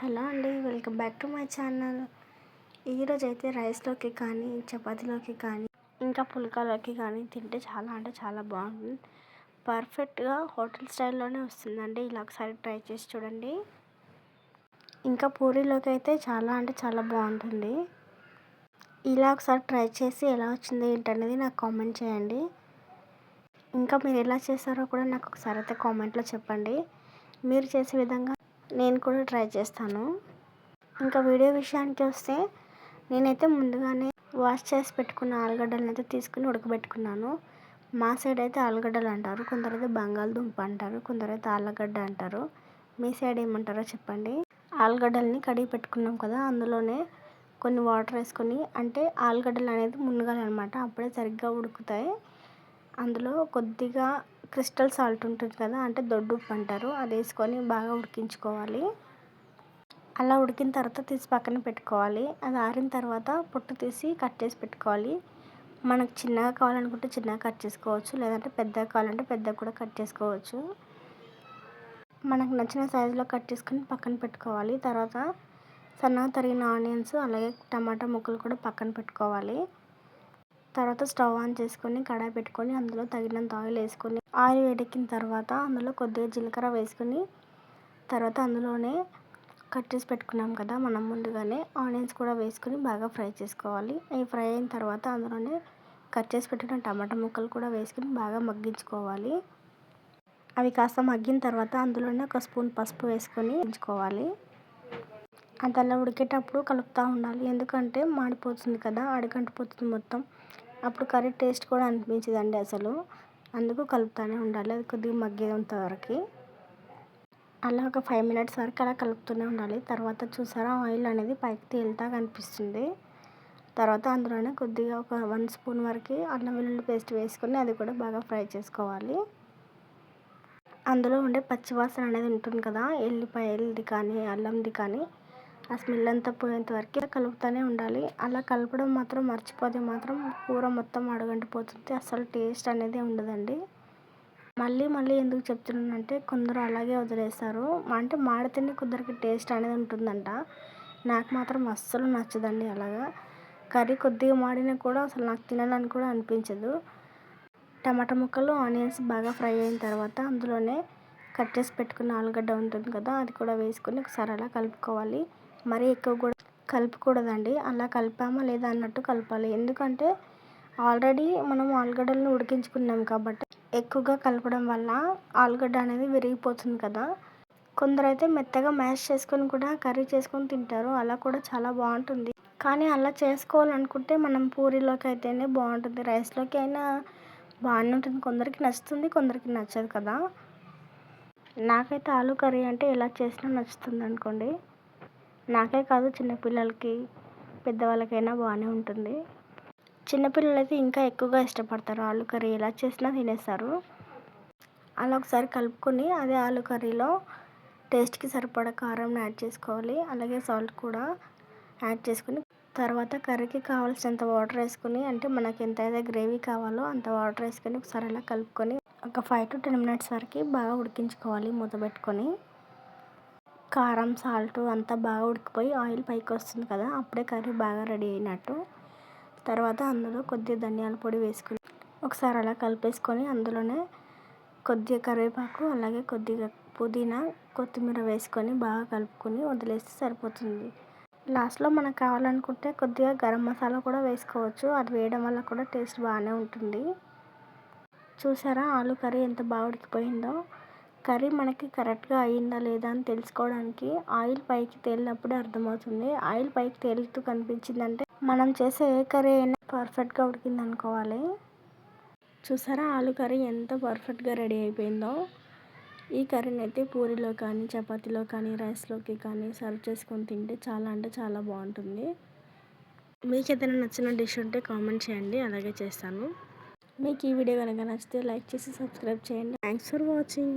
Hello అండి welcome back to my channel. ఈరోజు అయితే రైస్లోకి కానీ చపాతీలోకి కానీ ఇంకా పుల్కాలోకి కానీ తింటే చాలా అంటే చాలా బాగుంటుంది. పర్ఫెక్ట్గా హోటల్ స్టైల్లోనే వస్తుందండి. ఇలా ఒకసారి ట్రై చేసి చూడండి. ఇంకా పూరీలోకి అయితే చాలా అంటే చాలా బాగుంటుంది. ఇలా ఒకసారి ట్రై చేసి ఎలా వచ్చింది ఏంటనేది నాకు కామెంట్ చేయండి. ఇంకా మీరు ఎలా చేస్తారో కూడా నాకు ఒకసారి అయితే కామెంట్లో చెప్పండి. మీరు చేసే విధంగా నేను కూడా ట్రై చేస్తాను. ఇంకా వీడియో విషయానికి వస్తే నేనైతే ముందుగానే వాష్ చేసి పెట్టుకున్న ఆలుగడ్డలను అయితే తీసుకుని ఉడకబెట్టుకున్నాను. మా సైడ్ అయితే ఆలుగడ్డలు అంటారు కొందరైతే బంగాళదుంప అంటారు కొందరైతే ఆలుగడ్డ అంటారు. మీ సైడ్ ఏమంటారో చెప్పండి. ఆలుగడ్డల్ని కడిగి పెట్టుకున్నాం కదా అందులోనే కొన్ని వాటర్ వేసుకొని అంటే ఆలుగడ్డలు అనేది మునగాలన్నమాట అప్పుడే సరిగ్గా ఉడుకుతాయి. అందులో కొద్దిగా క్రిస్టల్ సాల్ట్ ఉంటుంది కదా అంటే దొడ్డు ఉప్పు అంటారు. అది వేసుకొని బాగా ఉడికించుకోవాలి. అలా ఉడికిన తర్వాత తీసి పక్కన పెట్టుకోవాలి. అది ఆరిన తర్వాత పొట్టు తీసి కట్ చేసి పెట్టుకోవాలి. మనకు చిన్నగా కావాలనుకుంటే చిన్నగా కట్ చేసుకోవచ్చు. లేదంటే పెద్దగా కావాలంటే పెద్దగా కూడా కట్ చేసుకోవచ్చు. మనకు నచ్చిన సైజులో కట్ చేసుకొని పక్కన పెట్టుకోవాలి. తర్వాత సన్నగా తరిగిన ఆనియన్స్ అలాగే టమాటా ముక్కలు కూడా పక్కన పెట్టుకోవాలి. తర్వాత స్టవ్ ఆన్ చేసుకొని కడాయి పెట్టుకొని అందులో తగినంత ఆయిల్ వేసుకొని ఆయిల్ వేడెక్కిన తర్వాత అందులో కొద్దిగా జీలకర్ర వేసుకొని తర్వాత అందులోనే కట్ చేసి పెట్టుకున్నాం కదా మనం ముందుగానే ఆనియన్స్ కూడా వేసుకొని బాగా ఫ్రై చేసుకోవాలి. అవి ఫ్రై అయిన తర్వాత అందులోనే కట్ చేసి పెట్టిన టమాటా ముక్కలు కూడా వేసుకొని బాగా మగ్గించుకోవాలి. అవి కాస్త మగ్గిన తర్వాత అందులోనే ఒక స్పూన్ పసుపు వేసుకొని ఉంచుకోవాలి. అదల్లా ఉడికేటప్పుడు కలుపుతూ ఉండాలి. ఎందుకంటే మాడిపోతుంది కదా అడుగంటిపోతుంది మొత్తం. అప్పుడు కర్రీ టేస్ట్ కూడా అనిపించదండి అసలు. అందుకు కలుపుతూనే ఉండాలి. అది కొద్దిగా మగ్గేంత వరకు. అలా ఒక ఫైవ్ మినిట్స్ వరకు అలా కలుపుతూనే ఉండాలి. తర్వాత చూసారా ఆయిల్ అనేది పైకి తేలుతా కనిపిస్తుంది తర్వాత అందులోనే కొద్దిగా ఒక వన్ స్పూన్ వరకు అల్లం వెల్లుల్లి పేస్ట్ వేసుకొని అది కూడా బాగా ఫ్రై చేసుకోవాలి. అందులో ఉండే పచ్చివాసన అనేది ఉంటుంది కదా ఎల్లిపాయలది కానీ అల్లంది కానీ ఆ స్మెల్ అంతా పోయేంత వరకు కలుపుతూనే ఉండాలి. అలా కలపడం మాత్రం మర్చిపోతే మాత్రం కూర మొత్తం అడగంటిపోతుంది. అసలు టేస్ట్ అనేది ఉండదండి. మళ్ళీ మళ్ళీ ఎందుకు చెప్తున్నానంటే కొందరు అలాగే వదిలేస్తారు. అంటే మాడితేనే కొందరికి టేస్ట్ అనేది ఉంటుందంట. నాకు మాత్రం అస్సలు నచ్చదండి అలాగా. కర్రీ కొద్దిగా మాడినా కూడా అసలు నాకు తినాలని కూడా అనిపించదు. టమాటా ముక్కలు ఆనియన్స్ బాగా ఫ్రై అయిన తర్వాత అందులోనే కట్ చేసి పెట్టుకున్న ఆలుగడ్డ ఉంటుంది కదా అది కూడా వేసుకొని ఒకసారి అలా కలుపుకోవాలి. మరీ ఎక్కువ కూడా కలపకూడదండి. అలా కలిపామా లేదా అన్నట్టు కలపాలి. ఎందుకంటే ఆల్రెడీ మనం ఆలుగడ్డలను ఉడికించుకున్నాం కాబట్టి ఎక్కువగా కలపడం వల్ల ఆలుగడ్డ అనేది విరిగిపోతుంది కదా. కొందరైతే మెత్తగా మ్యాష్ చేసుకొని కూడా కర్రీ చేసుకొని తింటారు. అలా కూడా చాలా బాగుంటుంది. కానీ అలా చేసుకోవాలనుకుంటే మనం పూరీలోకి అయితేనే బాగుంటుంది. రైస్లోకి అయినా బాగానే ఉంటుంది. కొందరికి నచ్చుతుంది కొందరికి నచ్చదు కదా. నాకైతే ఆలు కర్రీ అంటే ఎలా చేసినా నచ్చుతుంది అనుకోండి. నాకే కాదు చిన్నపిల్లలకి పెద్దవాళ్ళకైనా బాగానే ఉంటుంది. చిన్నపిల్లలు అయితే ఇంకా ఎక్కువగా ఇష్టపడతారు. ఆలు కర్రీ ఎలా చేసినా తినేస్తారు. అలా ఒకసారి కలుపుకొని అదే ఆలు కర్రీలో టేస్ట్కి సరిపడా కారం యాడ్ చేసుకోవాలి. అలాగే సాల్ట్ కూడా యాడ్ చేసుకుని తర్వాత కర్రీకి కావాల్సినంత వాటర్ వేసుకుని అంటే మనకి ఎంత అయితే గ్రేవీ కావాలో అంత వాటర్ వేసుకొని ఒకసారి అలా కలుపుకొని ఒక ఫైవ్ టు టెన్ మినిట్స్ వరకు బాగా ఉడికించుకోవాలి మూత పెట్టుకొని. కారం సాల్ట్ అంతా బాగా ఉడికిపోయి ఆయిల్ పైకి వస్తుంది కదా అప్పుడే కర్రీ బాగా రెడీ అయినట్టు. తర్వాత అందులో కొద్దిగా ధనియాల పొడి వేసుకుని ఒకసారి అలా కలిపేసుకొని అందులోనే కొద్దిగా కరివేపాకు అలాగే కొద్దిగా పుదీనా కొత్తిమీర వేసుకొని బాగా కలుపుకొని వదిలేస్తే సరిపోతుంది. లాస్ట్లో మనకు కావాలనుకుంటే కొద్దిగా గరం మసాలా కూడా వేసుకోవచ్చు అది వేయడం వల్ల కూడా టేస్ట్ బాగానే ఉంటుంది. చూసారా ఆలు కర్రీ ఎంత బాగా ఉడికిపోయిందో? కర్రీ మనకి కరెక్ట్గా అయిందా లేదా అని తెలుసుకోవడానికి ఆయిల్ పైకి తేలినప్పుడే అర్థమవుతుంది. ఆయిల్ పైకి తేలుతూ కనిపించిందంటే మనం చేసే ఏ కర్రీ అయినా పర్ఫెక్ట్గా ఉడికింది అనుకోవాలి. చూసారా ఆలు కర్రీ ఎంత పర్ఫెక్ట్గా రెడీ అయిపోయిందో. ఈ కర్రీని అయితే పూరిలో కానీ చపాతీలో కానీ రైస్లోకి కానీ సర్వ్ చేసుకొని తింటే చాలా అంటే చాలా బాగుంటుంది. మీకు ఏదైనా నచ్చిన డిష్ ఉంటే కామెంట్ చేయండి అలాగే చేస్తాను. మీకు ఈ వీడియో కనుక నచ్చితే లైక్ చేసి సబ్స్క్రైబ్ చేయండి. Thanks for watching.